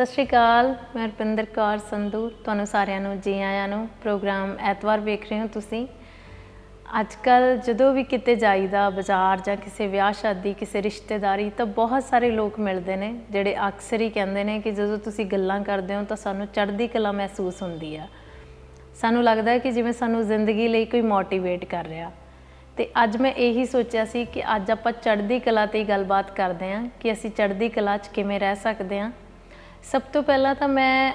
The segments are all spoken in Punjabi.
ਸਤਿ ਸ਼੍ਰੀ ਅਕਾਲ, ਮੈਂ ਰਪਿੰਦਰ ਕੌਰ ਸੰਧੂ, ਤੁਹਾਨੂੰ ਸਾਰਿਆਂ ਨੂੰ, ਜੀ ਆਇਆਂ ਨੂੰ, ਪ੍ਰੋਗਰਾਮ ਐਤਵਾਰ ਵੇਖ ਰਹੇ ਹੋ ਤੁਸੀਂ। ਅੱਜ ਕੱਲ ਜਦੋਂ ਵੀ ਕਿਤੇ ਜਾਈਦਾ, ਬਾਜ਼ਾਰ ਜਾਂ ਕਿਸੇ ਵਿਆਹ ਸ਼ਾਦੀ, ਕਿਸੇ ਰਿਸ਼ਤੇਦਾਰੀ, ਤਾਂ ਬਹੁਤ ਸਾਰੇ ਲੋਕ ਮਿਲਦੇ ਨੇ, ਜਿਹੜੇ ਅਕਸਰ ਹੀ ਕਹਿੰਦੇ ਨੇ ਕਿ ਜਦੋਂ ਤੁਸੀਂ ਗੱਲਾਂ ਕਰਦੇ ਹੋ ਤਾਂ ਸਾਨੂੰ ਚੜ੍ਹਦੀ ਕਲਾ ਮਹਿਸੂਸ ਹੁੰਦੀ ਆ। ਸਾਨੂੰ ਲੱਗਦਾ ਹੈ ਕਿ ਜਿਵੇਂ ਸਾਨੂੰ ਜ਼ਿੰਦਗੀ ਲਈ ਕੋਈ ਮੋਟੀਵੇਟ ਕਰ ਰਿਹਾ। ਤੇ ਅੱਜ ਮੈਂ ਇਹੀ ਸੋਚਿਆ ਸੀ ਕਿ ਅੱਜ ਆਪਾਂ ਚੜ੍ਹਦੀ ਕਲਾ ਤੇ ਹੀ ਗੱਲਬਾਤ ਕਰਦੇ ਹਾਂ ਕਿ ਅਸੀਂ ਚੜ੍ਹਦੀ ਕਲਾ 'ਚ ਕਿਵੇਂ ਰਹਿ ਸਕਦੇ ਹਾਂ। ਸਭ ਤੋਂ ਪਹਿਲਾਂ ਤਾਂ ਮੈਂ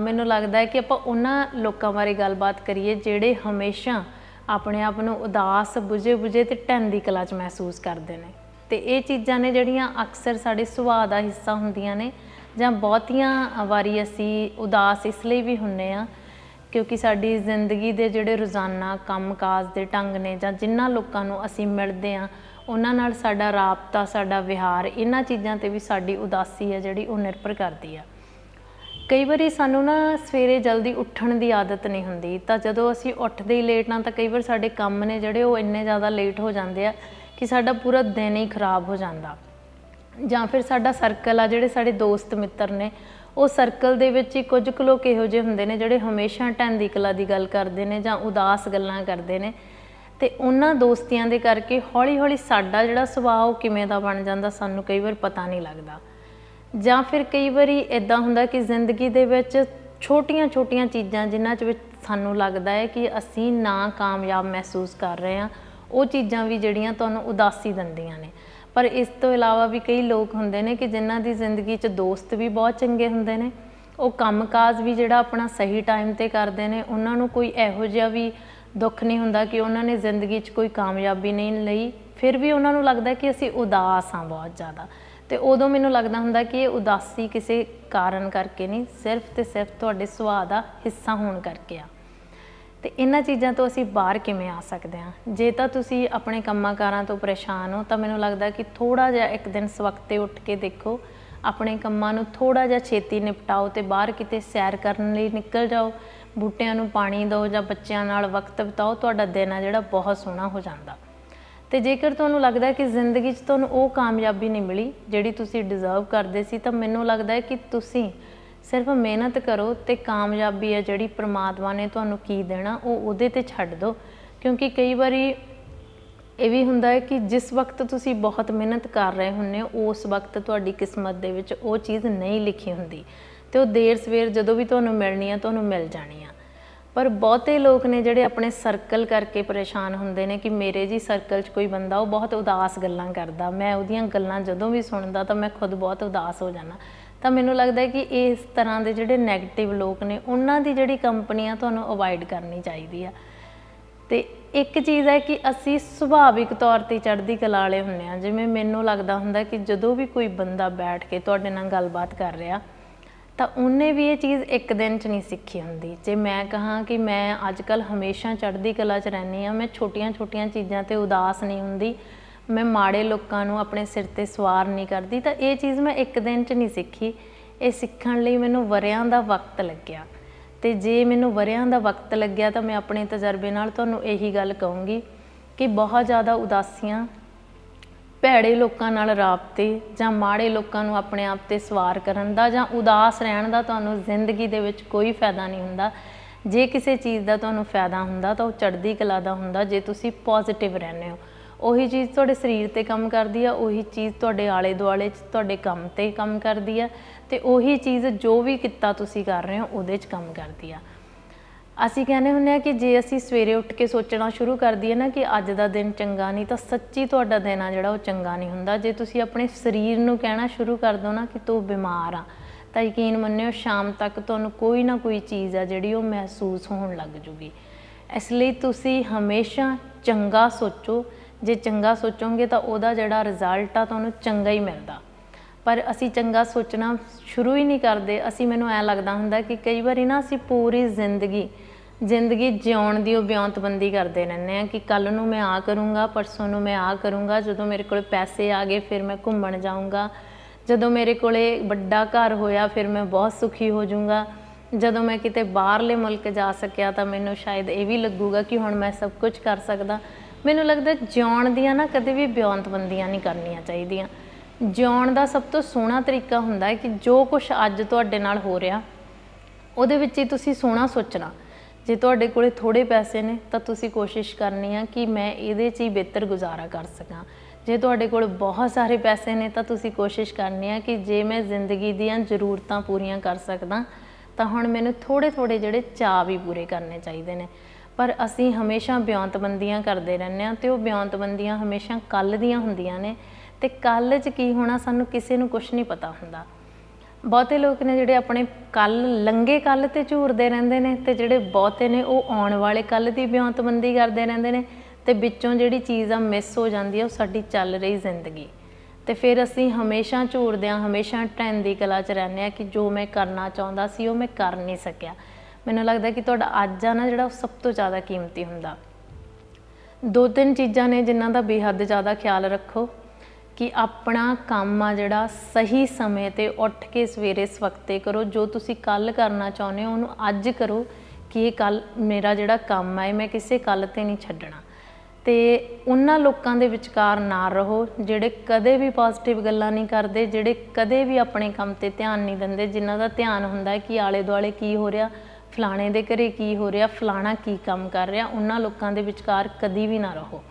ਮੈਨੂੰ ਲੱਗਦਾ ਹੈ ਕਿ ਆਪਾਂ ਉਹਨਾਂ ਲੋਕਾਂ ਬਾਰੇ ਗੱਲਬਾਤ ਕਰੀਏ ਜਿਹੜੇ ਹਮੇਸ਼ਾ ਆਪਣੇ ਆਪ ਨੂੰ ਉਦਾਸ, ਬੁਝੇ-ਬੁਝੇ ਤੇ ਦੀ ਕਲਾ 'ਚ ਮਹਿਸੂਸ ਕਰਦੇ ਨੇ। ਤੇ ਇਹ ਚੀਜ਼ਾਂ ਨੇ ਜਿਹੜੀਆਂ ਅਕਸਰ ਸਾਡੇ ਸੁਭਾਅ ਦਾ ਹਿੱਸਾ ਹੁੰਦੀਆਂ ਨੇ ਜਾਂ ਬਹੁਤੀਆਂ ਵਾਰੀ ਅਸੀਂ ਉਦਾਸ ਇਸ ਲਈ ਵੀ ਹੁੰਨੇ ਆ ਕਿਉਂਕਿ ਸਾਡੀ ਜ਼ਿੰਦਗੀ ਦੇ ਜਿਹੜੇ ਰੋਜ਼ਾਨਾ ਕੰਮਕਾਜ ਦੇ ਢੰਗ ਨੇ ਜਾਂ ਜਿਨ੍ਹਾਂ ਲੋਕਾਂ ਨੂੰ ਅਸੀਂ ਮਿਲਦੇ ਆ ਉਹਨਾਂ ਨਾਲ ਸਾਡਾ ਰਾਬਤਾ, ਸਾਡਾ ਵਿਹਾਰ, ਇਹਨਾਂ ਚੀਜ਼ਾਂ ਤੇ ਵੀ ਸਾਡੀ ਉਦਾਸੀ ਹੈ ਜਿਹੜੀ ਉਹ ਨਿਰਭਰ ਕਰਦੀ ਆ। ਕਈ ਵਾਰੀ ਸਾਨੂੰ ਨਾ ਸਵੇਰੇ ਜਲਦੀ ਉੱਠਣ ਦੀ ਆਦਤ ਨਹੀਂ ਹੁੰਦੀ। ਤਾਂ ਜਦੋਂ ਅਸੀਂ ਉੱਠਦੇ ਹੀ ਲੇਟ ਨਾ, ਤਾਂ ਕਈ ਵਾਰ ਸਾਡੇ ਕੰਮ ਨੇ ਜਿਹੜੇ ਉਹ ਇੰਨੇ ਜ਼ਿਆਦਾ ਲੇਟ ਹੋ ਜਾਂਦੇ ਆ ਕਿ ਸਾਡਾ ਪੂਰਾ ਦਿਨ ਹੀ ਖਰਾਬ ਹੋ ਜਾਂਦਾ। ਜਾਂ ਫਿਰ ਸਾਡਾ ਸਰਕਲ ਆ, ਜਿਹੜੇ ਸਾਡੇ ਦੋਸਤ ਮਿੱਤਰ ਨੇ, ਉਹ ਸਰਕਲ ਦੇ ਵਿੱਚ ਹੀ ਕੁਝ ਕੁ ਲੋਕ ਇਹੋ ਜਿਹੇ ਹੁੰਦੇ ਨੇ ਜਿਹੜੇ ਹਮੇਸ਼ਾ ਢਹਿੰਦੀ ਕਲਾ ਦੀ ਗੱਲ ਕਰਦੇ ਨੇ ਜਾਂ ਉਦਾਸ ਗੱਲਾਂ ਕਰਦੇ ਨੇ। ਤੇ ਉਹਨਾਂ ਦੋਸਤੀਆਂ ਦੇ ਕਰਕੇ ਹੌਲੀ-ਹੌਲੀ ਸਾਡਾ ਜਿਹੜਾ ਸੁਭਾਅ ਉਹ ਕਿਵੇਂ ਦਾ ਬਣ ਜਾਂਦਾ ਸਾਨੂੰ ਕਈ ਵਾਰ ਪਤਾ ਨਹੀਂ ਲੱਗਦਾ। ਜਾਂ ਫਿਰ ਕਈ ਵਾਰੀ ਇਦਾਂ ਹੁੰਦਾ ਕਿ ਜ਼ਿੰਦਗੀ ਦੇ ਵਿੱਚ ਛੋਟੀਆਂ-ਛੋਟੀਆਂ ਚੀਜ਼ਾਂ ਜਿਨ੍ਹਾਂ 'ਚ ਵਿੱਚ ਸਾਨੂੰ ਲੱਗਦਾ ਹੈ ਕਿ ਅਸੀਂ ਨਾ ਕਾਮਯਾਬ ਮਹਿਸੂਸ ਕਰ ਰਹੇ ਹਾਂ, ਉਹ ਚੀਜ਼ਾਂ ਵੀ ਜਿਹੜੀਆਂ ਤੁਹਾਨੂੰ ਉਦਾਸੀ ਦਿੰਦੀਆਂ ਨੇ। ਪਰ ਇਸ ਤੋਂ ਇਲਾਵਾ ਵੀ ਕਈ ਲੋਕ ਹੁੰਦੇ ਨੇ ਕਿ ਜਿਨ੍ਹਾਂ ਦੀ ਜ਼ਿੰਦਗੀ 'ਚ ਦੋਸਤ ਵੀ ਬਹੁਤ ਚੰਗੇ ਹੁੰਦੇ ਨੇ, ਉਹ ਕੰਮਕਾਜ ਵੀ ਜਿਹੜਾ ਆਪਣਾ ਸਹੀ ਟਾਈਮ ਤੇ ਕਰਦੇ ਨੇ, ਉਹਨਾਂ ਨੂੰ ਕੋਈ ਇਹੋ ਜਿਹਾ ਵੀ ਦੁੱਖ ਨਹੀਂ ਹੁੰਦਾ ਕਿ ਉਹਨਾਂ ਨੇ ਜ਼ਿੰਦਗੀ 'ਚ ਕੋਈ ਕਾਮਯਾਬੀ ਨਹੀਂ ਲਈ। ਫਿਰ ਵੀ ਉਹਨਾਂ ਨੂੰ ਲੱਗਦਾ ਕਿ ਅਸੀਂ ਉਦਾਸ ਹਾਂ ਬਹੁਤ ਜ਼ਿਆਦਾ। ਤੇ ਉਦੋਂ ਮੈਨੂੰ ਲੱਗਦਾ ਹੁੰਦਾ ਕਿ ਇਹ ਉਦਾਸੀ ਕਿਸੇ ਕਾਰਨ ਕਰਕੇ ਨਹੀਂ, ਸਿਰਫ ਤੇ ਸਿਰਫ ਤੁਹਾਡੇ ਸੁਭਾਅ ਦਾ ਹਿੱਸਾ ਹੋਣ ਕਰਕੇ ਆ। ਤੇ ਇਹਨਾਂ ਚੀਜ਼ਾਂ ਤੋਂ ਅਸੀਂ ਬਾਹਰ ਕਿਵੇਂ ਆ ਸਕਦੇ ਹਾਂ? ਜੇ ਤਾਂ ਤੁਸੀਂ ਆਪਣੇ ਕੰਮਾਂ ਕਾਰਾਂ ਤੋਂ ਪਰੇਸ਼ਾਨ ਹੋ, ਤਾਂ ਮੈਨੂੰ ਲੱਗਦਾ ਕਿ ਥੋੜਾ ਜਿਹਾ ਇੱਕ ਦਿਨ ਸਵਖਤੇ ਉੱਠ ਕੇ ਦੇਖੋ, ਆਪਣੇ ਕੰਮਾਂ ਨੂੰ ਥੋੜਾ ਜਿਹਾ ਛੇਤੀ ਨਿਪਟਾਓ ਤੇ ਬਾਹਰ ਕਿਤੇ ਸੈਰ ਕਰਨ ਲਈ ਨਿਕਲ ਜਾਓ। ਬੂਟਿਆਂ ਨੂੰ ਪਾਣੀ ਦਿਓ ਜਾਂ ਬੱਚਿਆਂ ਨਾਲ ਵਕਤ ਬਿਤਾਓ, ਤੁਹਾਡਾ ਦਿਨ ਆ ਜਿਹੜਾ ਬਹੁਤ ਸੋਹਣਾ ਹੋ ਜਾਂਦਾ। ਤੇ ਜੇਕਰ ਤੁਹਾਨੂੰ ਲੱਗਦਾ ਕਿ ਜ਼ਿੰਦਗੀ 'ਚ ਤੁਹਾਨੂੰ ਉਹ ਕਾਮਯਾਬੀ ਨਹੀਂ ਮਿਲੀ ਜਿਹੜੀ ਤੁਸੀਂ ਡਿਜ਼ਰਵ ਕਰਦੇ ਸੀ, ਤਾਂ ਮੈਨੂੰ ਲੱਗਦਾ ਹੈ ਕਿ ਤੁਸੀਂ ਸਿਰਫ ਮਿਹਨਤ ਕਰੋ ਤੇ ਕਾਮਯਾਬੀ ਹੈ ਜਿਹੜੀ ਪ੍ਰਮਾਤਮਾ ਨੇ ਤੁਹਾਨੂੰ ਕੀ ਦੇਣਾ, ਉਹ ਉਹਦੇ ਤੇ ਛੱਡ ਦਿਓ। ਕਿਉਂਕਿ ਕਈ ਵਾਰੀ ਇਹ ਵੀ ਹੁੰਦਾ ਹੈ ਕਿ ਜਿਸ ਵਕਤ ਤੁਸੀਂ ਬਹੁਤ ਮਿਹਨਤ ਕਰ ਰਹੇ ਹੁੰਦੇ ਹੋ, ਉਸ ਵਕਤ ਤੁਹਾਡੀ ਕਿਸਮਤ ਦੇ ਵਿੱਚ ਉਹ ਚੀਜ਼ ਨਹੀਂ ਲਿਖੀ ਹੁੰਦੀ। ਤੇ ਉਹ ਦੇਰ ਸਵੇਰ ਜਦੋਂ ਵੀ ਤੁਹਾਨੂੰ ਮਿਲਣੀ ਆ, ਤੁਹਾਨੂੰ ਮਿਲ ਜਾਣੀ ਆ। ਪਰ ਬਹੁਤੇ ਲੋਕ ਨੇ ਜਿਹੜੇ ਆਪਣੇ ਸਰਕਲ ਕਰਕੇ ਪਰੇਸ਼ਾਨ ਹੁੰਦੇ ਨੇ ਕਿ ਮੇਰੇ ਜੀ ਸਰਕਲ 'ਚ ਕੋਈ ਬੰਦਾ, ਉਹ ਬਹੁਤ ਉਦਾਸ ਗੱਲਾਂ ਕਰਦਾ। ਮੈਂ ਉਹਦੀਆਂ ਗੱਲਾਂ ਜਦੋਂ ਵੀ ਸੁਣਦਾ ਤਾਂ ਮੈਂ ਖੁਦ ਬਹੁਤ ਉਦਾਸ ਹੋ ਜਾਂਦਾ। ਤਾਂ ਮੈਨੂੰ ਲੱਗਦਾ ਹੈ ਕਿ ਇਸ ਤਰ੍ਹਾਂ ਦੇ ਜਿਹੜੇ 네ਗੇਟਿਵ ਲੋਕ ਨੇ, ਉਹਨਾਂ ਦੀ ਜਿਹੜੀ ਕੰਪਨੀ ਆ ਤੁਹਾਨੂੰ ਅਵਾਇਡ ਕਰਨੀ ਚਾਹੀਦੀ ਆ। ਤੇ ਇੱਕ ਚੀਜ਼ ਹੈ ਕਿ ਅਸੀਂ ਸੁਭਾਵਿਕ ਤੌਰ ਤੇ ਚੜ੍ਹਦੀ ਕਲਾ ਵਾਲੇ ਹੁੰਨੇ ਆ। ਜਿਵੇਂ ਮੈਨੂੰ ਲੱਗਦਾ ਹੁੰਦਾ ਕਿ ਜਦੋਂ ਵੀ ਕੋਈ ਬੰਦਾ ਬੈਠ ਕੇ ਤੁਹਾਡੇ ਨਾਲ ਗੱਲਬਾਤ ਕਰ ਰਿਹਾ ਤਾਂ ਉਹਨੇ ਵੀ ਇਹ ਚੀਜ਼ ਇੱਕ ਦਿਨ 'ਚ ਨਹੀਂ ਸਿੱਖੀ ਹੁੰਦੀ। ਜੇ ਮੈਂ ਕਹਾਂ ਕਿ ਮੈਂ ਅੱਜ ਕੱਲ ਹਮੇਸ਼ਾ ਚੜ੍ਹਦੀ ਕਲਾ 'ਚ ਰਹਿੰਦੀ ਆ ਮੈਂ ਛੋਟੀਆਂ-ਛੋਟੀਆਂ ਚੀਜ਼ਾਂ ਤੇ ਉਦਾਸ ਨਹੀਂ ਹੁੰਦੀ, ਮੈਂ ਮਾੜੇ ਲੋਕਾਂ ਨੂੰ ਆਪਣੇ ਸਿਰ ਤੇ ਸਵਾਰ ਨਹੀਂ ਕਰਦੀ, ਤਾਂ ਇਹ ਚੀਜ਼ ਮੈਂ ਇੱਕ ਦਿਨ 'ਚ ਨਹੀਂ ਸਿੱਖੀ। ਇਹ ਸਿੱਖਣ ਲਈ ਮੈਨੂੰ ਵਰਿਆਂ ਦਾ ਵਕਤ ਲੱਗਿਆ। ਤੇ ਜੇ ਮੈਨੂੰ ਵਰਿਆਂ ਦਾ ਵਕਤ ਲੱਗਿਆ ਤਾਂ ਮੈਂ ਆਪਣੇ ਤਜਰਬੇ ਨਾਲ ਤੁਹਾਨੂੰ ਇਹੀ ਗੱਲ ਕਹੂੰਗੀ ਕਿ ਬਹੁਤ ਜ਼ਿਆਦਾ ਉਦਾਸੀਆਂ ਭੈੜੇ ਲੋਕਾਂ ਨਾਲ ਰਾਬਤੇ ਜਾਂ ਮਾੜੇ ਲੋਕਾਂ ਨੂੰ ਆਪਣੇ ਆਪ ਤੇ ਸਵਾਰ ਕਰਨ ਦਾ ਜਾਂ ਉਦਾਸ ਰਹਿਣ ਦਾ ਤੁਹਾਨੂੰ ਜ਼ਿੰਦਗੀ ਦੇ ਵਿੱਚ ਕੋਈ ਫਾਇਦਾ ਨਹੀਂ ਹੁੰਦਾ। ਜੇ ਕਿਸੇ ਚੀਜ਼ ਦਾ ਤੁਹਾਨੂੰ ਫਾਇਦਾ ਹੁੰਦਾ ਤਾਂ ਉਹ ਚੜ੍ਹਦੀ ਕਲਾ ਦਾ ਹੁੰਦਾ, ਜੇ ਤੁਸੀਂ ਪੋਜ਼ਿਟਿਵ ਰਹਿੰਦੇ ਹੋ। ਉਹੀ ਚੀਜ਼ ਤੁਹਾਡੇ ਸਰੀਰ ਤੇ ਕੰਮ ਕਰਦੀ ਆ, ਉਹੀ ਚੀਜ਼ ਤੁਹਾਡੇ ਆਲੇ ਦੁਆਲੇ 'ਚ ਤੁਹਾਡੇ ਕੰਮ ਤੇ ਕੰਮ ਕਰਦੀ ਆ ਤੇ ਉਹੀ ਚੀਜ਼ ਜੋ ਵੀ ਕਿੱਤਾ ਤੁਸੀਂ ਕਰ ਰਹੇ ਹੋ, ਉਹਦੇ 'ਚ ਕੰਮ ਕਰਦੀ ਆ। ਅਸੀਂ ਕਹਿੰਦੇ ਹੁੰਦੇ ਆ ਕਿ ਜੇ ਅਸੀਂ ਸਵੇਰੇ ਉੱਠ ਕੇ ਸੋਚਣਾ ਸ਼ੁਰੂ ਕਰ ਦਈਏ ਨਾ ਕਿ ਅੱਜ ਦਾ ਦਿਨ ਚੰਗਾ ਨਹੀਂ, ਤਾਂ ਸੱਚੀ ਤੁਹਾਡਾ ਦਿਨ ਆ ਜਿਹੜਾ ਉਹ ਚੰਗਾ ਨਹੀਂ ਹੁੰਦਾ। ਜੇ ਤੁਸੀਂ ਆਪਣੇ ਸਰੀਰ ਨੂੰ ਕਹਿਣਾ ਸ਼ੁਰੂ ਕਰ ਦੋ ਨਾ ਕਿ ਤੂੰ ਬਿਮਾਰ ਆ, ਤਾਂ ਯਕੀਨ ਮੰਨਿਓ ਸ਼ਾਮ ਤੱਕ ਤੁਹਾਨੂੰ ਕੋਈ ਨਾ ਕੋਈ ਚੀਜ਼ ਆ ਜਿਹੜੀ ਉਹ ਮਹਿਸੂਸ ਹੋਣ ਲੱਗ ਜੂਗੀ। ਇਸ ਲਈ ਤੁਸੀਂ ਹਮੇਸ਼ਾ ਚੰਗਾ ਸੋਚੋ। ਜੇ ਚੰਗਾ ਸੋਚੋਗੇ ਤਾਂ ਉਹਦਾ ਜਿਹੜਾ ਰਿਜ਼ਲਟ ਆ ਤੁਹਾਨੂੰ ਚੰਗਾ ਹੀ ਮਿਲਦਾ। ਪਰ ਅਸੀਂ ਚੰਗਾ ਸੋਚਣਾ ਸ਼ੁਰੂ ਹੀ ਨਹੀਂ ਕਰਦੇ। ਅਸੀਂ ਮੈਨੂੰ ਐ ਲੱਗਦਾ ਹੁੰਦਾ ਕਿ ਕਈ ਵਾਰੀ ਨਾ ਅਸੀਂ ਪੂਰੀ ਜ਼ਿੰਦਗੀ ਜ਼ਿੰਦਗੀ ਜਿਉਣ ਦੀ ਉਹ ਬਿਉਂਤਬੰਦੀ ਕਰਦੇ ਰਹਿੰਦੇ ਆ ਕਿ ਕੱਲ ਨੂੰ ਮੈਂ ਆ ਕਰੂੰਗਾ, ਪਰਸੋਂ ਨੂੰ ਮੈਂ ਆ ਕਰੂੰਗਾ, ਜਦੋਂ ਮੇਰੇ ਕੋਲ ਪੈਸੇ ਆ ਗਏ ਫਿਰ ਮੈਂ ਘੁੰਮਣ ਜਾਊਂਗਾ। ਜਦੋਂ ਮੇਰੇ ਕੋਲੇ ਵੱਡਾ ਘਰ ਹੋਇਆ ਫਿਰ ਮੈਂ ਬਹੁਤ ਸੁਖੀ ਹੋ ਜਾਊਂਗਾ। ਜਦੋਂ ਮੈਂ ਕਿਤੇ ਬਾਹਰਲੇ ਮੁਲਕ ਜਾ ਸਕਿਆ ਤਾਂ ਮੈਨੂੰ ਸ਼ਾਇਦ ਇਹ ਵੀ ਲੱਗੂਗਾ ਕਿ ਹੁਣ ਮੈਂ ਸਭ ਕੁਝ ਕਰ ਸਕਦਾ। ਮੈਨੂੰ ਲੱਗਦਾ ਜਿਉਣ ਦੀਆਂ ਨਾ ਕਦੇ ਵੀ ਬਿਉਂਤਬੰਦੀਆਂ ਨਹੀਂ ਕਰਨੀਆਂ ਚਾਹੀਦੀਆਂ। ਜਿਉਣ ਦਾ ਸਭ ਤੋਂ ਸੋਹਣਾ ਤਰੀਕਾ ਹੁੰਦਾ ਹੈ ਕਿ ਜੋ ਕੁਝ ਅੱਜ ਤੁਹਾਡੇ ਨਾਲ ਹੋ ਰਿਹਾ, ਉਹਦੇ ਵਿੱਚ ਹੀ ਤੁਸੀਂ ਸੋਹਣਾ ਸੋਚਣਾ। ਜੇ ਤੁਹਾਡੇ ਕੋਲੇ ਥੋੜੇ ਪੈਸੇ ਨੇ, ਤਾਂ ਤੁਸੀਂ ਕੋਸ਼ਿਸ਼ ਕਰਨੀ ਆ ਕਿ ਮੈਂ ਇਹਦੇ 'ਚ ਹੀ ਬਿਹਤਰ ਗੁਜ਼ਾਰਾ ਕਰ ਸਕਾਂ। ਜੇ ਤੁਹਾਡੇ ਕੋਲ ਬਹੁਤ ਸਾਰੇ ਪੈਸੇ ਨੇ, ਤਾਂ ਤੁਸੀਂ ਕੋਸ਼ਿਸ਼ ਕਰਨੀ ਆ ਕਿ ਜੇ ਮੈਂ ਜ਼ਿੰਦਗੀ ਦੀਆਂ ਜ਼ਰੂਰਤਾਂ ਪੂਰੀਆਂ ਕਰ ਸਕਦਾ, ਤਾਂ ਹੁਣ ਮੈਨੂੰ ਥੋੜੇ ਥੋੜੇ ਜਿਹੜੇ ਚਾਅ ਵੀ ਪੂਰੇ ਕਰਨੇ ਚਾਹੀਦੇ ਨੇ। ਪਰ ਅਸੀਂ ਹਮੇਸ਼ਾ ਬਿਉਂਤਬੰਦੀਆਂ ਕਰਦੇ ਰਹਿੰਦੇ ਆ ਤੇ ਉਹ ਬਿਉਂਤਬੰਦੀਆਂ ਹਮੇਸ਼ਾ ਕੱਲ ਦੀਆਂ ਹੁੰਦੀਆਂ ਨੇ। ਤੇ ਕੱਲ 'ਚ ਕੀ ਹੋਣਾ ਸਾਨੂੰ ਕਿਸੇ ਨੂੰ ਕੁਝ ਨਹੀਂ ਪਤਾ ਹੁੰਦਾ। ਬਹੁਤੇ ਲੋਕ ਨੇ ਜਿਹੜੇ ਆਪਣੇ ਕੱਲ ਲੰਗੇ ਕੱਲ ਤੇ ਝੂਰਦੇ ਰਹਿੰਦੇ ਨੇ ਤੇ ਜਿਹੜੇ ਬਹੁਤੇ ਨੇ ਉਹ ਆਉਣ ਵਾਲੇ ਕੱਲ ਦੀ ਬਿਉਂਤਬੰਦੀ ਕਰਦੇ ਰਹਿੰਦੇ ਨੇ ਤੇ ਵਿੱਚੋਂ ਜਿਹੜੀ ਚੀਜ਼ ਆ ਮਿਸ ਹੋ ਜਾਂਦੀ ਆ, ਉਹ ਸਾਡੀ ਚੱਲ ਰਹੀ ਜ਼ਿੰਦਗੀ। ਤੇ ਫਿਰ ਅਸੀਂ ਹਮੇਸ਼ਾ ਝੂਰਦੇ ਹਾਂ, ਹਮੇਸ਼ਾ ਟੈਂਦੀ ਕਲਾ 'ਚ ਰਹਿੰਦੇ ਆ ਕਿ ਜੋ ਮੈਂ ਕਰਨਾ ਚਾਹੁੰਦਾ ਸੀ ਉਹ ਮੈਂ ਕਰ ਨਹੀਂ ਸਕਿਆ। ਮੈਨੂੰ ਲੱਗਦਾ ਕਿ ਤੁਹਾਡਾ ਅੱਜ ਆ ਨਾ ਜਿਹੜਾ ਉਹ ਸਭ ਤੋਂ ਜ਼ਿਆਦਾ ਕੀਮਤੀ ਹੁੰਦਾ। ਦੋ ਤਿੰਨ ਚੀਜ਼ਾਂ ਨੇ ਜਿਨ੍ਹਾਂ ਦਾ ਬੇਹੱਦ ਜ਼ਿਆਦਾ ਖਿਆਲ ਰੱਖੋ। ਕਿ ਆਪਣਾ ਕੰਮ ਆ ਜਿਹੜਾ ਸਹੀ ਸਮੇਂ ਤੇ ਉੱਠ ਕੇ ਸਵੇਰੇ ਸਵਖਤੇ ਕਰੋ। ਜੋ ਤੁਸੀਂ ਕੱਲ ਕਰਨਾ ਚਾਹੁੰਦੇ ਹੋ, ਉਹਨੂੰ ਅੱਜ ਕਰੋ ਕਿ ਇਹ ਕੱਲ ਮੇਰਾ ਜਿਹੜਾ ਕੰਮ ਹੈ ਮੈਂ ਕਿਸੇ ਕੱਲ ਤੇ ਨਹੀਂ ਛੱਡਣਾ। ਤੇ ਉਹਨਾਂ ਲੋਕਾਂ ਦੇ ਵਿਚਕਾਰ ਨਾ ਰਹੋ, ਜਿਹੜੇ ਕਦੇ ਵੀ ਪੋਜ਼ਿਟਿਵ ਗੱਲਾਂ ਨਹੀਂ ਕਰਦੇ, ਜਿਹੜੇ ਕਦੇ ਵੀ ਆਪਣੇ ਕੰਮ ਤੇ ਧਿਆਨ ਨਹੀਂ ਦਿੰਦੇ, ਜਿਨ੍ਹਾਂ ਦਾ ਧਿਆਨ ਹੁੰਦਾ ਹੈ ਕਿ ਆਲੇ ਦੁਆਲੇ ਕੀ ਹੋ ਰਿਹਾ, ਫਲਾਣੇ ਦੇ ਘਰੇ ਕੀ ਹੋ ਰਿਹਾ, ਫਲਾਣਾ ਕੀ ਕੰਮ ਕਰ ਰਿਹਾ, ਉਹਨਾਂ ਲੋਕਾਂ ਦੇ ਵਿਚਕਾਰ ਕਦੀ ਵੀ ਨਾ ਰਹੋ।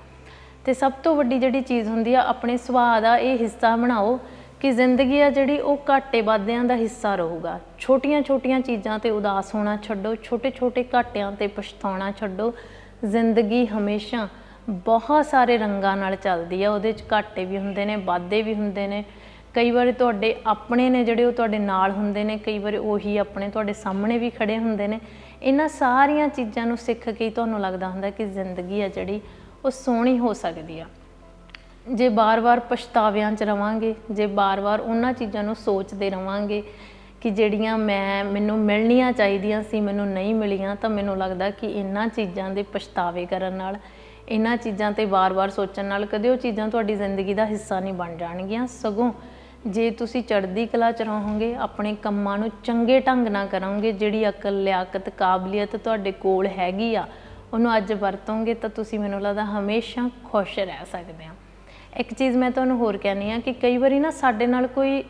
ਤੇ ਸਭ ਤੋਂ ਵੱਡੀ ਜਿਹੜੀ ਚੀਜ਼ ਹੁੰਦੀ ਆ, ਆਪਣੇ ਸੁਭਾਅ ਦਾ ਇਹ ਹਿੱਸਾ ਬਣਾਓ ਕਿ ਜ਼ਿੰਦਗੀ ਆ ਜਿਹੜੀ ਉਹ ਘਾਟੇ ਵਾਧਿਆਂ ਦਾ ਹਿੱਸਾ ਰਹੂਗਾ। ਛੋਟੀਆਂ-ਛੋਟੀਆਂ ਚੀਜ਼ਾਂ ਤੇ ਉਦਾਸ ਹੋਣਾ ਛੱਡੋ ਛੋਟੇ-ਛੋਟੇ ਘਾਟਿਆਂ ਤੇ ਪਛਤਾਉਣਾ ਛੱਡੋ। ਜ਼ਿੰਦਗੀ ਹਮੇਸ਼ਾ ਬਹੁਤ ਸਾਰੇ ਰੰਗਾਂ ਨਾਲ ਚੱਲਦੀ ਆ, ਉਹਦੇ 'ਚ ਘਾਟੇ ਵੀ ਹੁੰਦੇ ਨੇ, ਵਾਧੇ ਵੀ ਹੁੰਦੇ ਨੇ। ਕਈ ਵਾਰੀ ਤੁਹਾਡੇ ਆਪਣੇ ਨੇ ਜਿਹੜੇ ਉਹ ਤੁਹਾਡੇ ਨਾਲ ਹੁੰਦੇ ਨੇ, ਕਈ ਵਾਰੀ ਉਹੀ ਆਪਣੇ ਤੁਹਾਡੇ ਸਾਹਮਣੇ ਵੀ ਖੜੇ ਹੁੰਦੇ ਨੇ। ਇਹਨਾਂ ਸਾਰੀਆਂ ਚੀਜ਼ਾਂ ਨੂੰ ਸਿੱਖ ਕੇ ਹੀ ਤੁਹਾਨੂੰ ਲੱਗਦਾ ਹੁੰਦਾ ਕਿ ਜ਼ਿੰਦਗੀ ਆ ਜਿਹੜੀ ਉਹ ਸੋਹਣੀ ਹੋ ਸਕਦੀ ਆ। ਜੇ ਬਾਰ-ਬਾਰ ਪਛਤਾਵਿਆਂ 'ਚ ਰਵਾਂਗੇ, ਜੇ ਬਾਰ-ਬਾਰ ਉਹਨਾਂ ਚੀਜ਼ਾਂ ਨੂੰ ਸੋਚਦੇ ਰਵਾਂਗੇ ਕਿ ਜਿਹੜੀਆਂ ਮੈਂ, ਮੈਨੂੰ ਮਿਲਣੀਆਂ ਚਾਹੀਦੀਆਂ ਸੀ, ਮੈਨੂੰ ਨਹੀਂ ਮਿਲੀਆਂ, ਤਾਂ ਮੈਨੂੰ ਲੱਗਦਾ ਕਿ ਇਹਨਾਂ ਚੀਜ਼ਾਂ ਦੇ ਪਛਤਾਵੇ ਕਰਨ ਨਾਲ, ਇਹਨਾਂ ਚੀਜ਼ਾਂ ਤੇ ਵਾਰ-ਵਾਰ ਸੋਚਣ ਨਾਲ ਕਦੇ ਉਹ ਚੀਜ਼ਾਂ ਤੁਹਾਡੀ ਜ਼ਿੰਦਗੀ ਦਾ ਹਿੱਸਾ ਨਹੀਂ ਬਣ ਜਾਣਗੀਆਂ। ਸਗੋਂ ਜੇ ਤੁਸੀਂ ਚੜ੍ਹਦੀ ਕਲਾ ਚ ਰਹੋਗੇ, ਆਪਣੇ ਕੰਮਾਂ ਨੂੰ ਚੰਗੇ ਢੰਗ ਨਾਲ ਕਰੋਗੇ, ਜਿਹੜੀ ਅਕਲ, ਲਿਆਕਤ, ਕਾਬਲੀਅਤ ਤੁਹਾਡੇ ਕੋਲ ਹੈਗੀ ਆ ਉਹਨੂੰ ਅੱਜ ਵਰਤੋਂਗੇ ਤਾਂ ਤੁਸੀਂ ਮੈਨੂੰ ਲੱਗਦਾ ਹਮੇਸ਼ਾ ਖੁਸ਼ ਰਹਿ ਸਕਦੇ ਆ। ਇੱਕ ਚੀਜ਼ ਮੈਂ ਤੁਹਾਨੂੰ ਹੋਰ ਕਹਿਣੀ ਆ ਕਿ ਕਈ ਵਾਰੀ ਨਾ ਸਾਡੇ ਨਾਲ ਕੋਈ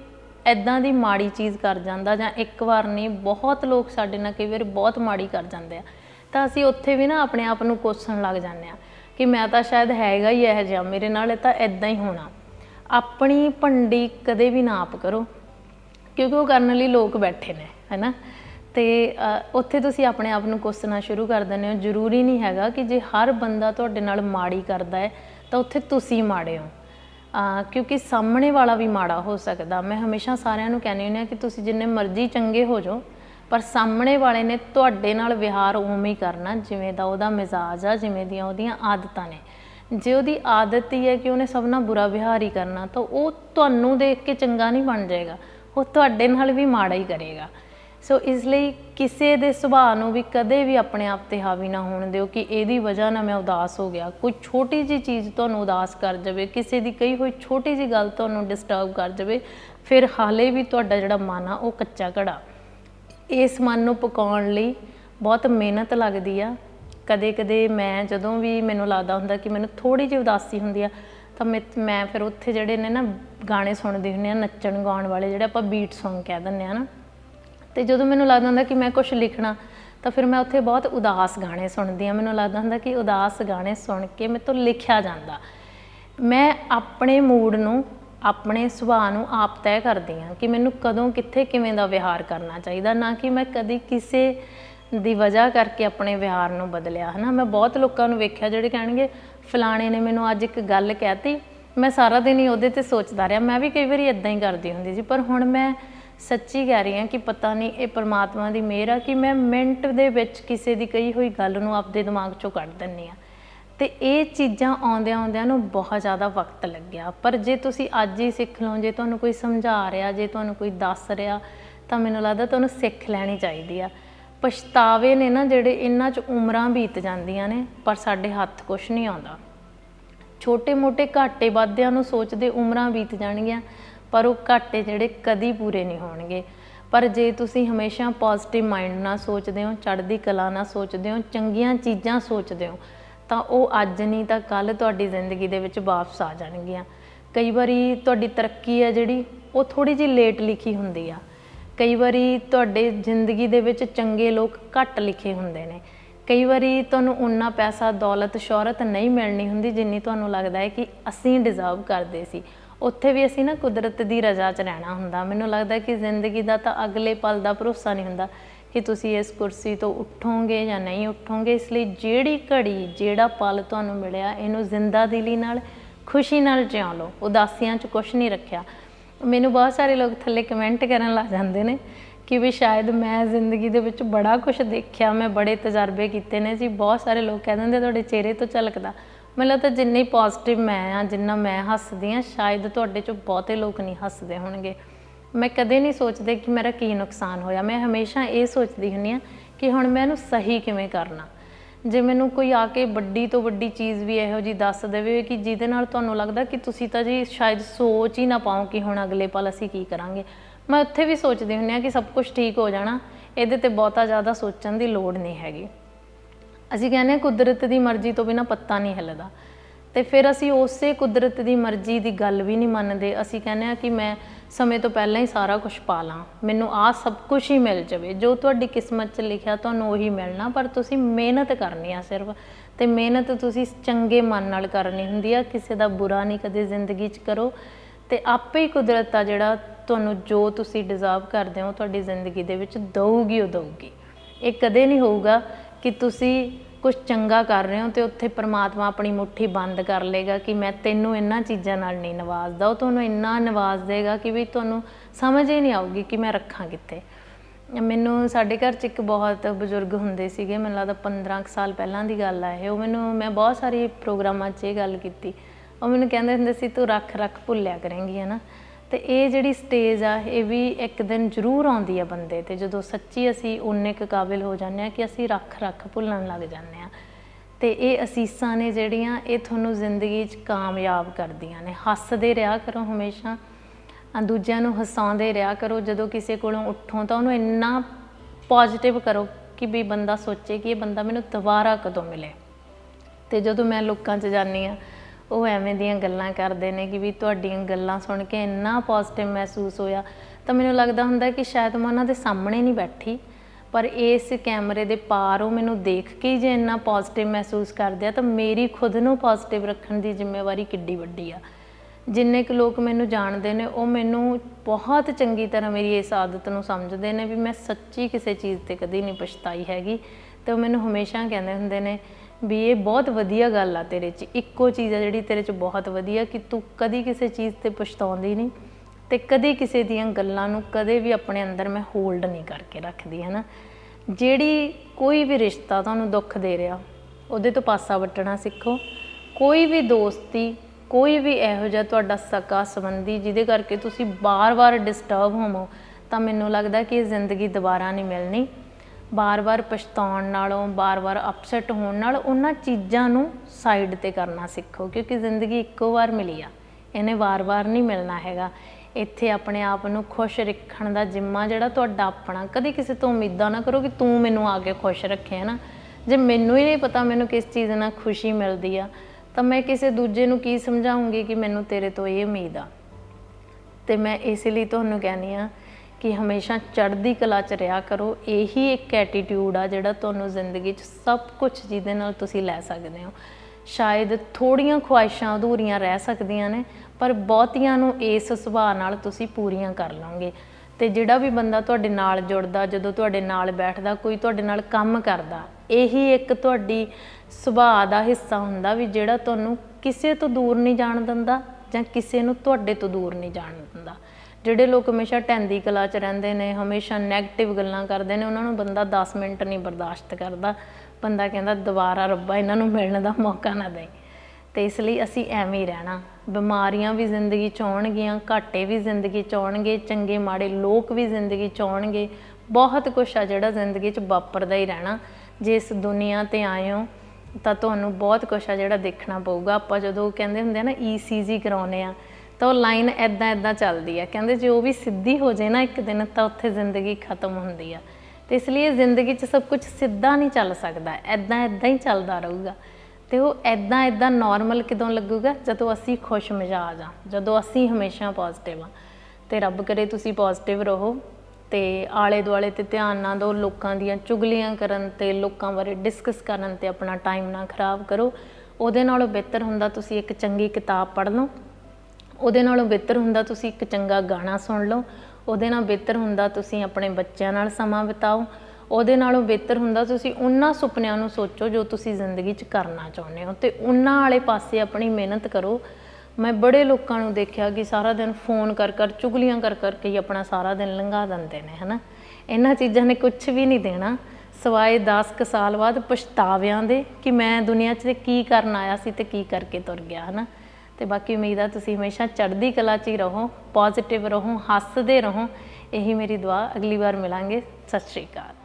ਐਦਾਂ ਦੀ ਮਾੜੀ ਚੀਜ਼ ਕਰ ਜਾਂਦਾ ਜਾਂ ਇੱਕ ਵਾਰ ਨਹੀਂ, ਬਹੁਤ ਲੋਕ ਸਾਡੇ ਨਾਲ ਕਈ ਵਾਰ ਬਹੁਤ ਮਾੜੀ ਕਰ ਜਾਂਦੇ ਆ। ਤਾਂ ਅਸੀਂ ਉੱਥੇ ਵੀ ਨਾ ਆਪਣੇ ਆਪ ਨੂੰ ਕੋਸਣ ਲੱਗ ਜਾਂਦੇ ਆ ਕਿ ਮੈਂ ਤਾਂ ਸ਼ਾਇਦ ਹੈਗਾ ਹੀ ਇਹ ਜਿਹਾ, ਮੇਰੇ ਨਾਲ ਇਹ ਤਾਂ ਐਦਾਂ ਹੀ ਹੋਣਾ। ਆਪਣੀ ਭੰਡੀ ਕਦੇ ਵੀ ਨਾ ਆਪ ਕਰੋ, ਕਿਉਂਕਿ ਉਹ ਕਰਨ ਲਈ ਲੋਕ ਬੈਠੇ ਨੇ ਹੈਨਾ ਤੇ ਉੱਥੇ ਤੁਸੀਂ ਆਪਣੇ ਆਪ ਨੂੰ ਕੋਸਣਾ ਸ਼ੁਰੂ ਕਰ ਦਿੰਦੇ ਹੋ। ਜ਼ਰੂਰੀ ਨਹੀਂ ਹੈਗਾ ਕਿ ਜੇ ਹਰ ਬੰਦਾ ਤੁਹਾਡੇ ਨਾਲ ਮਾੜੀ ਕਰਦਾ ਹੈ, ਤਾਂ ਉੱਥੇ ਤੁਸੀਂ ਮਾੜੇ ਹੋ। ਕਿਉਂਕਿ ਸਾਹਮਣੇ ਵਾਲਾ ਵੀ ਮਾੜਾ ਹੋ ਸਕਦਾ। ਮੈਂ ਹਮੇਸ਼ਾ ਸਾਰਿਆਂ ਨੂੰ ਕਹਿੰਦੀ ਹੁੰਦੀ ਹਾਂ ਕਿ ਤੁਸੀਂ ਜਿੰਨੇ ਮਰਜ਼ੀ ਚੰਗੇ ਹੋ ਜਾਓ, ਪਰ ਸਾਹਮਣੇ ਵਾਲੇ ਨੇ ਤੁਹਾਡੇ ਨਾਲ ਵਿਹਾਰ ਉਵੇਂ ਹੀ ਕਰਨਾ, ਜਿਵੇਂ ਦਾ ਉਹਦਾ ਮਿਜ਼ਾਜ ਆ, ਜਿਵੇਂ ਦੀਆਂ ਉਹਦੀਆਂ ਆਦਤਾਂ ਨੇ। ਜੇ ਉਹਦੀ ਆਦਤ ਹੀ ਹੈ ਕਿ ਉਹਨੇ ਸਭ ਨਾਲ ਬੁਰਾ ਵਿਹਾਰ ਹੀ ਕਰਨਾ, ਤਾਂ ਉਹ ਤੁਹਾਨੂੰ ਦੇਖ ਕੇ ਚੰਗਾ ਨਹੀਂ ਬਣ ਜਾਏਗਾ। ਉਹ ਤੁਹਾਡੇ ਨਾਲ ਵੀ ਮਾੜਾ ਹੀ ਕਰੇਗਾ। ਸੋ ਇਸ ਲਈ ਕਿਸੇ ਦੇ ਸੁਭਾਅ ਨੂੰ ਵੀ ਕਦੇ ਵੀ ਆਪਣੇ ਆਪ ਤੇ ਹਾਵੀ ਨਾ ਹੋਣ ਦਿਓ ਕਿ ਇਹਦੀ ਵਜ੍ਹਾ ਨਾਲ ਮੈਂ ਉਦਾਸ ਹੋ ਗਿਆ। ਕੋਈ ਛੋਟੀ ਜੀ ਚੀਜ਼ ਤੁਹਾਨੂੰ ਉਦਾਸ ਕਰ ਜਾਵੇ, ਕਿਸੇ ਦੀ ਕਹੀ ਹੋਈ ਛੋਟੀ ਜੀ ਗੱਲ ਤੁਹਾਨੂੰ ਡਿਸਟਰਬ ਕਰ ਜਾਵੇ, ਫਿਰ ਹਾਲੇ ਵੀ ਤੁਹਾਡਾ ਜਿਹੜਾ ਮਨ ਆ, ਉਹ ਕੱਚਾ ਘੜਾ। ਇਸ ਮਨ ਨੂੰ ਪਕਾਉਣ ਲਈ ਬਹੁਤ ਮਿਹਨਤ ਲੱਗਦੀ ਆ। ਕਦੇ ਕਦੇ ਮੈਂ ਜਦੋਂ ਵੀ ਮੈਨੂੰ ਲੱਗਦਾ ਹੁੰਦਾ ਕਿ ਮੈਨੂੰ ਥੋੜੀ ਜਿਹੀ ਉਦਾਸੀ ਹੁੰਦੀ ਆ, ਤਾਂ ਮੈਂ ਮੈਂ ਫਿਰ ਉੱਥੇ ਜਿਹੜੇ ਨੇ ਨਾ ਗਾਣੇ ਸੁਣਦੇ ਹੁੰਦੀ ਆ ਨੱਚਣ ਗਾਉਣ ਵਾਲੇ ਜਿਹੜੇ ਆਪਾਂ ਬੀਟ Song ਕਹਿ ਦਿੰਦੇ ਆ ਨਾ ਤੇ ਜਦੋਂ ਮੈਨੂੰ ਲੱਗਦਾ ਹੁੰਦਾ ਕਿ ਮੈਂ ਕੁਝ ਲਿਖਣਾ, ਤਾਂ ਫਿਰ ਮੈਂ ਉੱਥੇ ਬਹੁਤ ਉਦਾਸ ਗਾਣੇ ਸੁਣਦੀ ਆ ਮੈਨੂੰ ਲੱਗਦਾ ਹੁੰਦਾ ਕਿ ਉਦਾਸ ਗਾਣੇ ਸੁਣ ਕੇ ਮੇਰੇ ਤੋਂ ਲਿਖਿਆ ਜਾਂਦਾ। ਮੈਂ ਆਪਣੇ ਮੂਡ ਨੂੰ, ਆਪਣੇ ਸੁਭਾਅ ਨੂੰ ਆਪ ਤੈਅ ਕਰਦੀ ਆ ਕਿ ਮੈਨੂੰ ਕਦੋਂ ਕਿੱਥੇ ਕਿਵੇਂ ਦਾ ਵਿਹਾਰ ਕਰਨਾ ਚਾਹੀਦਾ, ਨਾ ਕਿ ਮੈਂ ਕਦੀ ਕਿਸੇ ਦੀ ਵਜ੍ਹਾ ਕਰਕੇ ਆਪਣੇ ਵਿਹਾਰ ਨੂੰ ਬਦਲਿਆ, ਹਨਾ। ਮੈਂ ਬਹੁਤ ਲੋਕਾਂ ਨੂੰ ਵੇਖਿਆ ਜਿਹੜੇ ਕਹਿਣਗੇ, ਫਲਾਣੇ ਨੇ ਮੈਨੂੰ ਅੱਜ ਇੱਕ ਗੱਲ ਕਹਿਤੀ, ਮੈਂ ਸਾਰਾ ਦਿਨ ਹੀ ਉਹਦੇ ਤੇ ਸੋਚਦਾ ਰਿਹਾ। ਮੈਂ ਵੀ ਕਈ ਵਾਰੀ ਇਦਾਂ ਹੀ ਕਰਦੀ ਹੁੰਦੀ ਸੀ, ਪਰ ਹੁਣ ਮੈਂ ਸੱਚੀ ਕਹਿ ਰਹੀ ਹਾਂ ਕਿ ਪਤਾ ਨਹੀਂ ਇਹ ਪਰਮਾਤਮਾ ਦੀ ਮਿਹਰ ਆ ਕਿ ਮੈਂ ਮਿੰਟ ਦੇ ਵਿੱਚ ਕਿਸੇ ਦੀ ਕਹੀ ਹੋਈ ਗੱਲ ਨੂੰ ਆਪਦੇ ਦਿਮਾਗ ਚੋਂ ਕੱਢ ਦਿੰਨੀ ਆ ਤੇ ਇਹ ਚੀਜ਼ਾਂ ਆਉਂਦਿਆਂ ਆਉਂਦਿਆਂ ਨੂੰ ਬਹੁਤ ਜ਼ਿਆਦਾ ਵਕਤ ਲੱਗਿਆ। ਪਰ ਜੇ ਤੁਸੀਂ ਅੱਜ ਹੀ ਸਿੱਖ ਲਓ, ਜੇ ਤੁਹਾਨੂੰ ਕੋਈ ਸਮਝਾ ਰਿਹਾ, ਜੇ ਤੁਹਾਨੂੰ ਕੋਈ ਦੱਸ ਰਿਹਾ, ਤਾਂ ਮੈਨੂੰ ਲੱਗਦਾ ਤੁਹਾਨੂੰ ਸਿੱਖ ਲੈਣੀ ਚਾਹੀਦੀ ਆ। ਪਛਤਾਵੇ ਨੇ ਨਾ ਜਿਹੜੇ ਇਹਨਾਂ 'ਚ ਉਮਰਾਂ ਬੀਤ ਜਾਂਦੀਆਂ ਨੇ, ਪਰ ਸਾਡੇ ਹੱਥ ਕੁਝ ਨਹੀਂ ਆਉਂਦਾ। ਛੋਟੇ-ਮੋਟੇ ਘਾਟੇ ਵਾਧਿਆਂ ਨੂੰ ਸੋਚਦੇ ਉਮਰਾਂ ਬੀਤ ਜਾਣਗੀਆਂ। ਪਰ ਉਹ ਘਾਟੇ ਜਿਹੜੇ ਕਦੀ ਪੂਰੇ ਨਹੀਂ ਹੋਣਗੇ। ਪਰ ਜੇ ਤੁਸੀਂ ਹਮੇਸ਼ਾ ਪੋਜ਼ਿਟਿਵ ਮਾਈਂਡ ਨਾਲ ਸੋਚਦੇ ਹੋ, ਚੜ੍ਹਦੀ ਕਲਾ ਨਾਲ ਸੋਚਦੇ ਹੋ, ਚੰਗੀਆਂ ਚੀਜ਼ਾਂ ਸੋਚਦੇ ਹੋ, ਤਾਂ ਉਹ ਅੱਜ ਨਹੀਂ ਤਾਂ ਕੱਲ ਤੁਹਾਡੀ ਜ਼ਿੰਦਗੀ ਦੇ ਵਿੱਚ ਵਾਪਸ ਆ ਜਾਣਗੀਆਂ। ਕਈ ਵਾਰੀ ਤੁਹਾਡੀ ਤਰੱਕੀ ਹੈ ਜਿਹੜੀ, ਉਹ ਥੋੜੀ ਜਿਹੀ ਲੇਟ ਲਿਖੀ ਹੁੰਦੀ ਆ। ਕਈ ਵਾਰੀ ਤੁਹਾਡੇ ਜ਼ਿੰਦਗੀ ਦੇ ਵਿੱਚ ਚੰਗੇ ਲੋਕ ਘੱਟ ਲਿਖੇ ਹੁੰਦੇ ਨੇ। ਕਈ ਵਾਰੀ ਤੁਹਾਨੂੰ ਉਨਾ ਪੈਸਾ, ਦੌਲਤ, ਸ਼ੌਹਰਤ ਨਹੀਂ ਮਿਲਣੀ ਹੁੰਦੀ ਜਿੰਨੀ ਤੁਹਾਨੂੰ ਲੱਗਦਾ ਹੈ ਕਿ ਅਸੀਂ ਡਿਜ਼ਰਵ ਕਰਦੇ ਸੀ। ਉੱਥੇ ਵੀ ਅਸੀਂ ਨਾ ਕੁਦਰਤ ਦੀ ਰਜ਼ਾ 'ਚ ਰਹਿਣਾ ਹੁੰਦਾ। ਮੈਨੂੰ ਲੱਗਦਾ ਕਿ ਜ਼ਿੰਦਗੀ ਦਾ ਤਾਂ ਅਗਲੇ ਪਲ ਦਾ ਭਰੋਸਾ ਨਹੀਂ ਹੁੰਦਾ ਕਿ ਤੁਸੀਂ ਇਸ ਕੁਰਸੀ ਤੋਂ ਉੱਠੋਗੇ ਜਾਂ ਨਹੀਂ ਉੱਠੋਗੇ। ਇਸ ਲਈ ਜਿਹੜੀ ਘੜੀ, ਜਿਹੜਾ ਪਲ ਤੁਹਾਨੂੰ ਮਿਲਿਆ, ਇਹਨੂੰ ਜ਼ਿੰਦਾ ਦਿਲੀ ਨਾਲ, ਖੁਸ਼ੀ ਨਾਲ ਜਿਉ ਲਓ। ਉਦਾਸੀਆਂ 'ਚ ਕੁਝ ਨਹੀਂ ਰੱਖਿਆ। ਮੈਨੂੰ ਬਹੁਤ ਸਾਰੇ ਲੋਕ ਥੱਲੇ ਕਮੈਂਟ ਕਰਨ ਲੱਗ ਜਾਂਦੇ ਨੇ ਕਿ ਵੀ ਸ਼ਾਇਦ ਮੈਂ ਜ਼ਿੰਦਗੀ ਦੇ ਵਿੱਚ ਬੜਾ ਕੁਝ ਦੇਖਿਆ, ਮੈਂ ਬੜੇ ਤਜਰਬੇ ਕੀਤੇ ਨੇ ਜੀ। ਬਹੁਤ ਸਾਰੇ ਲੋਕ ਕਹਿ ਦਿੰਦੇ, ਤੁਹਾਡੇ ਚਿਹਰੇ ਤੋਂ ਝਲਕਦਾ। ਮੈਨੂੰ ਲੱਗਦਾ ਜਿੰਨੀ ਪੋਜ਼ਿਟਿਵ ਮੈਂ ਆ, ਜਿੰਨਾ ਮੈਂ ਹੱਸਦੀ ਆ, ਸ਼ਾਇਦ ਤੁਹਾਡੇ ਚੋਂ ਬਹੁਤੇ ਲੋਕ ਨਹੀਂ ਹੱਸਦੇ ਹੋਣਗੇ। ਮੈਂ ਕਦੇ ਨਹੀਂ ਸੋਚਦੇ ਕਿ ਮੇਰਾ ਕੀ ਨੁਕਸਾਨ ਹੋਇਆ। ਮੈਂ ਹਮੇਸ਼ਾ ਇਹ ਸੋਚਦੀ ਹੁੰਨੀ ਆ ਕਿ ਹੁਣ ਮੈਂ ਇਹਨੂੰ ਸਹੀ ਕਿਵੇਂ ਕਰਨਾ। ਜੇ ਮੈਨੂੰ ਕੋਈ ਆ ਕੇ ਵੱਡੀ ਤੋਂ ਵੱਡੀ ਚੀਜ਼ ਵੀ ਇਹੋ ਜੀ ਦੱਸ ਦੇਵੇ ਕਿ ਜਿਹਦੇ ਨਾਲ ਤੁਹਾਨੂੰ ਲੱਗਦਾ ਕਿ ਤੁਸੀਂ ਤਾਂ ਜੀ ਸ਼ਾਇਦ ਸੋਚ ਹੀ ਨਾ ਪਾਓ ਕਿ ਹੁਣ ਅਗਲੇ ਪਲ ਅਸੀਂ ਕੀ ਕਰਾਂਗੇ। ਮੈਂ ਉੱਥੇ ਵੀ ਸੋਚਦੀ ਹੁੰਨੀ ਆ ਕਿ ਸਭ ਕੁਝ ਠੀਕ ਹੋ ਜਾਣਾ। ਇਹਦੇ ਤੇ ਬਹੁਤਾ ਜ਼ਿਆਦਾ ਸੋਚਣ ਦੀ ਲੋੜ ਨਹੀਂ ਹੈਗੀ। ਅਸੀਂ ਕਹਿੰਦੇ ਹਾਂ ਕੁਦਰਤ ਦੀ ਮਰਜ਼ੀ ਤੋਂ ਬਿਨਾ ਪੱਤਾ ਨਹੀਂ ਹਿੱਲਦਾ। ਤੇ ਫਿਰ ਅਸੀਂ ਉਸੇ ਕੁਦਰਤ ਦੀ ਮਰਜ਼ੀ ਦੀ ਗੱਲ ਵੀ ਨਹੀਂ ਮੰਨਦੇ। ਅਸੀਂ ਕਹਿੰਦੇ ਹਾਂ ਕਿ ਮੈਂ ਸਮੇਂ ਤੋਂ ਪਹਿਲਾਂ ਹੀ ਸਾਰਾ ਕੁਝ ਪਾ ਲਾਂ। ਮੈਨੂੰ ਆ ਸਭ ਕੁਝ ਹੀ ਮਿਲ ਜਾਵੇ। ਜੋ ਤੁਹਾਡੀ ਕਿਸਮਤ 'ਚ ਲਿਖਿਆ ਤੁਹਾਨੂੰ ਉਹੀ ਮਿਲਣਾ। ਪਰ ਤੁਸੀਂ ਮਿਹਨਤ ਕਰਨੀ ਆ ਸਿਰਫ। ਤੇ ਮਿਹਨਤ ਤੁਸੀਂ ਚੰਗੇ ਮਨ ਨਾਲ ਕਰਨੀ ਹੁੰਦੀ ਆ। ਕਿਸੇ ਦਾ ਬੁਰਾ ਨਹੀਂ ਕਦੇ ਜ਼ਿੰਦਗੀ 'ਚ ਕਰੋ। ਤੇ ਆਪੇ ਹੀ ਕੁਦਰਤ ਆ ਜਿਹੜਾ ਤੁਹਾਨੂੰ ਜੋ ਤੁਸੀਂ ਡਿਜ਼ਰਵ ਕਰਦੇ ਹੋ ਤੁਹਾਡੀ ਜ਼ਿੰਦਗੀ ਦੇ ਵਿੱਚ ਦਊਗੀ, ਉਹ ਦਊਗੀ। ਇਹ ਕਦੇ ਨਹੀਂ ਹੋਊਗਾ। ਕਿ ਤੁਸੀਂ ਕੁਝ ਚੰਗਾ ਕਰ ਰਹੇ ਹੋ ਤੇ ਉੱਥੇ ਪ੍ਰਮਾਤਮਾ ਆਪਣੀ ਮੁਠੀ ਬੰਦ ਕਰ ਲੇਗਾ ਕਿ ਮੈਂ ਤੈਨੂੰ ਇਹਨਾਂ ਚੀਜ਼ਾਂ ਨਾਲ ਨਹੀਂ ਨਵਾਜ਼ਦਾ। ਉਹ ਤੁਹਾਨੂੰ ਇੰਨਾ ਨਵਾਜ਼ ਦੇਗਾ ਕਿ ਵੀ ਤੁਹਾਨੂੰ ਸਮਝ ਹੀ ਨਹੀਂ ਆਊਗੀ ਕਿ ਮੈਂ ਰੱਖਾਂ ਕਿੱਥੇ। ਮੈਨੂੰ ਸਾਡੇ ਘਰ 'ਚ ਇੱਕ ਬਹੁਤ ਬਜ਼ੁਰਗ ਹੁੰਦੇ ਸੀਗੇ, ਮੈਨੂੰ ਲੱਗਦਾ 15 ਕੁ ਸਾਲ ਪਹਿਲਾਂ ਦੀ ਗੱਲ ਆ ਇਹ। ਉਹ ਮੈਨੂੰ, ਮੈਂ ਬਹੁਤ ਸਾਰੇ ਪ੍ਰੋਗਰਾਮਾਂ 'ਚ ਇਹ ਗੱਲ ਕੀਤੀ। ਉਹ ਮੈਨੂੰ ਕਹਿੰਦੇ ਹੁੰਦੇ ਸੀ, ਤੂੰ ਰੱਖ ਰੱਖ ਭੁੱਲਿਆ ਕਰੇਂਗੀ ਹੈ ਨਾ ਤੇ ਇਹ ਜਿਹੜੀ ਸਟੇਜ ਆ, ਇਹ ਵੀ ਇੱਕ ਦਿਨ ਜ਼ਰੂਰ ਆਉਂਦੀ ਆ ਬੰਦੇ ਤੇ। ਜਦੋਂ ਸੱਚੀ ਅਸੀਂ ਉਨੇ ਕੁ ਕਾਬਿਲ ਹੋ ਜਾਂਦੇ ਆ ਕਿ ਅਸੀਂ ਰੱਖ ਰੱਖ ਭੁੱਲਣ ਲੱਗ ਜਾਂਦੇ ਆ। ਤੇ ਇਹ ਅਸੀਸਾਂ ਨੇ ਜਿਹੜੀਆਂ, ਇਹ ਤੁਹਾਨੂੰ ਜ਼ਿੰਦਗੀ 'ਚ ਕਾਮਯਾਬ ਕਰਦੀਆਂ ਨੇ। ਹੱਸਦੇ ਰਿਹਾ ਕਰੋ ਹਮੇਸ਼ਾ। ਦੂਜਿਆਂ ਨੂੰ ਹਸਾਉਂਦੇ ਰਿਹਾ ਕਰੋ। ਜਦੋਂ ਕਿਸੇ ਕੋਲੋਂ ਉੱਠੋ ਤਾਂ ਉਹਨੂੰ ਇੰਨਾ ਪੋਜ਼ਿਟਿਵ ਕਰੋ ਕਿ ਵੀ ਬੰਦਾ ਸੋਚੇ ਕਿ ਇਹ ਬੰਦਾ ਮੈਨੂੰ ਦੁਬਾਰਾ ਕਦੋਂ ਮਿਲੇ। ਤੇ ਜਦੋਂ ਮੈਂ ਲੋਕਾਂ 'ਚ ਜਾਂਦੀ ਆ ਉਹ ਐਵੇਂ ਦੀਆਂ ਗੱਲਾਂ ਕਰਦੇ ਨੇ ਕਿ ਵੀ ਤੁਹਾਡੀਆਂ ਗੱਲਾਂ ਸੁਣ ਕੇ ਇੰਨਾ ਪੋਜ਼ਿਟਿਵ ਮਹਿਸੂਸ ਹੋਇਆ। ਤਾਂ ਮੈਨੂੰ ਲੱਗਦਾ ਹੁੰਦਾ ਕਿ ਸ਼ਾਇਦ ਮੈਂ ਉਹਨਾਂ ਦੇ ਸਾਹਮਣੇ ਨਹੀਂ ਬੈਠੀ, ਪਰ ਇਸ ਕੈਮਰੇ ਦੇ ਪਾਰ ਉਹ ਮੈਨੂੰ ਦੇਖ ਕੇ ਹੀ ਜੇ ਇੰਨਾ ਪੋਜ਼ਿਟਿਵ ਮਹਿਸੂਸ ਕਰਦੇ ਆ, ਤਾਂ ਮੇਰੀ ਖੁਦ ਨੂੰ ਪੋਜ਼ਿਟਿਵ ਰੱਖਣ ਦੀ ਜ਼ਿੰਮੇਵਾਰੀ ਕਿੱਡੀ ਵੱਡੀ ਆ। ਜਿੰਨੇ ਕੁ ਲੋਕ ਮੈਨੂੰ ਜਾਣਦੇ ਨੇ, ਉਹ ਮੈਨੂੰ ਬਹੁਤ ਚੰਗੀ ਤਰ੍ਹਾਂ ਮੇਰੀ ਇਸ ਆਦਤ ਨੂੰ ਸਮਝਦੇ ਨੇ ਵੀ ਮੈਂ ਸੱਚੀ ਕਿਸੇ ਚੀਜ਼ ਤੇ ਕਦੀ ਨਹੀਂ ਪਛਤਾਈ ਹੈਗੀ। ਤੇ ਉਹ ਮੈਨੂੰ ਹਮੇਸ਼ਾ ਕਹਿੰਦੇ ਹੁੰਦੇ ਨੇ ਵੀ ਇਹ ਬਹੁਤ ਵਧੀਆ ਗੱਲ ਆ ਤੇਰੇ 'ਚ। ਇੱਕੋ ਚੀਜ਼ ਆ ਜਿਹੜੀ ਤੇਰੇ 'ਚ ਬਹੁਤ ਵਧੀਆ ਕਿ ਤੂੰ ਕਦੀ ਕਿਸੇ ਚੀਜ਼ ਤੇ ਪਛਤਾਉਂਦੀ ਨਹੀਂ ਤੇ ਕਦੇ ਕਿਸੇ ਦੀਆਂ ਗੱਲਾਂ ਨੂੰ ਕਦੇ ਵੀ ਆਪਣੇ ਅੰਦਰ ਮੈਂ ਹੋਲਡ ਨਹੀਂ ਕਰਕੇ ਰੱਖਦੀ ਹੈ ਨਾ ਜਿਹੜੀ ਕੋਈ ਵੀ ਰਿਸ਼ਤਾ ਤੁਹਾਨੂੰ ਦੁੱਖ ਦੇ ਰਿਹਾ, ਉਹਦੇ ਤੋਂ ਪਾਸਾ ਵੱਟਣਾ ਸਿੱਖੋ। ਕੋਈ ਵੀ ਦੋਸਤੀ, ਕੋਈ ਵੀ ਇਹੋ ਜਿਹਾ ਤੁਹਾਡਾ ਸਕਾ ਸੰਬੰਧੀ ਜਿਹਦੇ ਕਰਕੇ ਤੁਸੀਂ ਬਾਰ-ਬਾਰ ਡਿਸਟਰਬ ਹੋਵੋ, ਤਾਂ ਮੈਨੂੰ ਲੱਗਦਾ ਕਿ ਇਹ ਜ਼ਿੰਦਗੀ ਦੁਬਾਰਾ ਨਹੀਂ ਮਿਲਣੀ। ਬਾਰ-ਬਾਰ ਪਛਤਾਉਣ ਨਾਲੋਂ, ਬਾਰ-ਬਾਰ ਅਪਸੈਟ ਹੋਣ ਨਾਲ ਉਹਨਾਂ ਚੀਜ਼ਾਂ ਨੂੰ ਸਾਈਡ ਤੇ ਕਰਨਾ ਸਿੱਖੋ, ਕਿਉਂਕਿ ਜ਼ਿੰਦਗੀ ਇੱਕੋ ਵਾਰ ਮਿਲੀ ਆ। ਇਹਨੇ ਵਾਰ-ਵਾਰ ਨਹੀਂ ਮਿਲਣਾ ਹੈਗਾ। ਇੱਥੇ ਆਪਣੇ ਆਪ ਨੂੰ ਖੁਸ਼ ਰੱਖਣ ਦਾ ਜਿੰਮਾ ਜਿਹੜਾ ਤੁਹਾਡਾ ਆਪਣਾ, ਕਦੇ ਕਿਸੇ ਤੋਂ ਉਮੀਦਾਂ ਨਾ ਕਰੋ ਕਿ ਤੂੰ ਮੈਨੂੰ ਆ ਕੇ ਖੁਸ਼ ਰੱਖੇ ਹੈ ਨਾ ਜੇ ਮੈਨੂੰ ਹੀ ਨਹੀਂ ਪਤਾ ਮੈਨੂੰ ਕਿਸ ਚੀਜ਼ ਨਾਲ ਖੁਸ਼ੀ ਮਿਲਦੀ ਆ, ਤਾਂ ਮੈਂ ਕਿਸੇ ਦੂਜੇ ਨੂੰ ਕੀ ਸਮਝਾਉਂਗੀ ਕਿ ਮੈਨੂੰ ਤੇਰੇ ਤੋਂ ਇਹ ਉਮੀਦ ਆ? ਤੇ ਮੈਂ ਇਸ ਲਈ ਤੁਹਾਨੂੰ ਕਹਿੰਦੀ ਆ ਕਿ ਹਮੇਸ਼ਾ ਚੜ੍ਹਦੀ ਕਲਾ 'ਚ ਰਿਹਾ ਕਰੋ, ਇਹੀ ਇੱਕ ਐਟੀਟਿਊਡ ਆ ਜਿਹੜਾ ਤੁਹਾਨੂੰ ਜ਼ਿੰਦਗੀ 'ਚ ਸਭ ਕੁਝ ਜਿਹਦੇ ਨਾਲ ਤੁਸੀਂ ਲੈ ਸਕਦੇ ਹੋ। ਸ਼ਾਇਦ ਥੋੜੀਆਂ ਖੁਆਇਸ਼ਾਂ ਅਧੂਰੀਆਂ ਰਹਿ ਸਕਦੀਆਂ ਨੇ, ਪਰ ਬਹੁਤੀਆਂ ਨੂੰ ਇਸ ਸੁਭਾਅ ਨਾਲ ਤੁਸੀਂ ਪੂਰੀਆਂ ਕਰ ਲਓਗੇ। ਤੇ ਜਿਹੜਾ ਵੀ ਬੰਦਾ ਤੁਹਾਡੇ ਨਾਲ ਜੁੜਦਾ, ਜਦੋਂ ਤੁਹਾਡੇ ਨਾਲ ਬੈਠਦਾ, ਕੋਈ ਤੁਹਾਡੇ ਨਾਲ ਕੰਮ ਕਰਦਾ, ਇਹੀ ਇੱਕ ਤੁਹਾਡੀ ਸੁਭਾਅ ਦਾ ਹਿੱਸਾ ਹੁੰਦਾ ਵੀ ਜਿਹੜਾ ਤੁਹਾਨੂੰ ਕਿਸੇ ਤੋਂ ਦੂਰ ਨਹੀਂ ਜਾਣ ਦਿੰਦਾ ਜਾਂ ਕਿਸੇ ਨੂੰ ਤੁਹਾਡੇ ਤੋਂ ਦੂਰ ਨਹੀਂ ਜਾਣ ਦਿੰਦਾ। ਜਿਹੜੇ ਲੋਕ ਹਮੇਸ਼ਾ ਟੈਂਦੀ ਕਲਾ 'ਚ ਰਹਿੰਦੇ ਨੇ, ਹਮੇਸ਼ਾ 네ਗੇਟਿਵ ਗੱਲਾਂ ਕਰਦੇ ਨੇ, ਉਹਨਾਂ ਨੂੰ ਬੰਦਾ 10 ਮਿੰਟ ਨਹੀਂ ਬਰਦਾਸ਼ਤ ਕਰਦਾ। ਬੰਦਾ ਕਹਿੰਦਾ ਦੁਬਾਰਾ ਰੱਬਾ, ਇਹਨਾਂ ਨੂੰ ਮਿਲਣ ਦਾ ਮੌਕਾ ਨਾ ਦੇ ਤੇ ਇਸ ਲਈ ਅਸੀਂ ਐਵੇਂ ਹੀ ਰਹਿਣਾ। ਬਿਮਾਰੀਆਂ ਵੀ ਜ਼ਿੰਦਗੀ ਚ ਆਉਣਗੀਆਂ, ਘਾਟੇ ਵੀ ਜ਼ਿੰਦਗੀ ਚ ਆਉਣਗੇ, ਚੰਗੇ ਮਾੜੇ ਲੋਕ ਵੀ ਜ਼ਿੰਦਗੀ ਚ ਆਉਣਗੇ। ਬਹੁਤ ਕੁਛ ਆ ਜਿਹੜਾ ਜ਼ਿੰਦਗੀ ਚ ਵਾਪਰਦਾ ਹੀ ਰਹਿਣਾ। ਜੇ ਇਸ ਦੁਨੀਆ ਤੇ ਆਏ ਹੋ, ਤਾਂ ਤੁਹਾਨੂੰ ਬਹੁਤ ਕੁਛ ਆ ਜਿਹੜਾ ਦੇਖਣਾ ਪਊਗਾ। ਆਪਾਂ ਜਦੋਂ ਕਹਿੰਦੇ ਹੁੰਦੇ ਆ ਨਾ ਈਸੀਜੀ ਕਰਾਉਨੇ ਆ ਤਾਂ ਉਹ ਲਾਈਨ ਐਦਾਂ ਐਦਾਂ ਚੱਲਦੀ ਆ। ਕਹਿੰਦੇ ਜੇ ਉਹ ਵੀ ਸਿੱਧੀ ਹੋ ਜੇ ਨਾ ਇੱਕ ਦਿਨ, ਤਾਂ ਉੱਥੇ ਜ਼ਿੰਦਗੀ ਖਤਮ ਹੁੰਦੀ ਆ। ਤੇ ਇਸ ਲਈ ਜ਼ਿੰਦਗੀ 'ਚ ਸਭ ਕੁਝ ਸਿੱਧਾ ਨਹੀਂ ਚੱਲ ਸਕਦਾ। ਐਦਾਂ ਐਦਾਂ ਹੀ ਚੱਲਦਾ ਰਹੂਗਾ। ਤੇ ਉਹ ਐਦਾਂ ਐਦਾਂ ਨਾਰਮਲ ਕਿਦੋਂ ਲੱਗੂਗਾ? ਜਦੋਂ ਅਸੀਂ ਖੁਸ਼ ਮਿਜਾਜ ਆ। ਜਦੋਂ ਅਸੀਂ ਹਮੇਸ਼ਾ ਪੋਜ਼ਿਟਿਵ ਆ। ਤੇ ਰੱਬ ਕਰੇ ਤੁਸੀਂ ਪੋਜ਼ਿਟਿਵ ਰਹੋ ਤੇ ਆਲੇ ਦੁਆਲੇ ਤੇ ਧਿਆਨ ਨਾ ਦਿਓ। ਲੋਕਾਂ ਦੀਆਂ ਚੁਗਲੀਆਂ ਕਰਨ ਤੇ ਲੋਕਾਂ ਬਾਰੇ ਡਿਸਕਸ ਕਰਨ ਤੇ ਆਪਣਾ ਟਾਈਮ ਨਾ ਖਰਾਬ ਕਰੋ। ਉਹਦੇ ਨਾਲੋਂ ਬਿਹਤਰ ਹੁੰਦਾ ਤੁਸੀਂ ਇੱਕ ਚੰਗੀ ਕਿਤਾਬ ਪੜ੍ਹ ਲਓ ਉਹਦੇ ਨਾਲੋਂ ਬਿਹਤਰ ਹੁੰਦਾ ਤੁਸੀਂ ਇੱਕ ਚੰਗਾ ਗਾਣਾ ਸੁਣ ਲਓ। ਉਹਦੇ ਨਾਲ ਬਿਹਤਰ ਹੁੰਦਾ ਤੁਸੀਂ ਆਪਣੇ ਬੱਚਿਆਂ ਨਾਲ ਸਮਾਂ ਬਿਤਾਓ। ਉਹਦੇ ਨਾਲੋਂ ਬਿਹਤਰ ਹੁੰਦਾ ਤੁਸੀਂ ਉਹਨਾਂ ਸੁਪਨਿਆਂ ਨੂੰ ਸੋਚੋ ਜੋ ਤੁਸੀਂ ਜ਼ਿੰਦਗੀ 'ਚ ਕਰਨਾ ਚਾਹੁੰਦੇ ਹੋ ਤੇ ਉਹਨਾਂ ਵਾਲੇ ਪਾਸੇ ਆਪਣੀ ਮਿਹਨਤ ਕਰੋ। ਮੈਂ ਬੜੇ ਲੋਕਾਂ ਨੂੰ ਦੇਖਿਆ ਕਿ ਸਾਰਾ ਦਿਨ ਫੋਨ ਕਰ ਕਰ ਚੁਗਲੀਆਂ ਕਰ ਕਰਕੇ ਹੀ ਆਪਣਾ ਸਾਰਾ ਦਿਨ ਲੰਘਾ ਦਿੰਦੇ ਨੇ, ਹਨਾ? ਇਹਨਾਂ ਚੀਜ਼ਾਂ ਨੇ ਕੁਝ ਵੀ ਨਹੀਂ ਦੇਣਾ। ਸਵਾਏ 10 ਕੁ ਸਾਲ ਬਾਅਦ ਪਛਤਾਵਿਆਂ ਦੇ ਕਿ ਮੈਂ ਦੁਨੀਆ 'ਚ ਕੀ ਕਰਨ ਆਇਆ ਸੀ ਤੇ ਕੀ ਕਰਕੇ ਤੁਰ ਗਿਆ, ਹਨਾ? ਤੇ ਬਾਕੀ ਉਮੀਦ ਆ ਤੁਸੀਂ ਹਮੇਸ਼ਾ ਚੜ੍ਹਦੀ ਕਲਾ 'ਚ ਹੀ ਰਹੋ ਪੋਜ਼ਿਟਿਵ ਰਹੋ, ਹੱਸਦੇ ਰਹੋ। ਇਹੀ ਮੇਰੀ ਦੁਆ, ਅਗਲੀ ਵਾਰ ਮਿਲਾਂਗੇ। ਸਤਿ ਸ਼੍ਰੀ ਅਕਾਲ।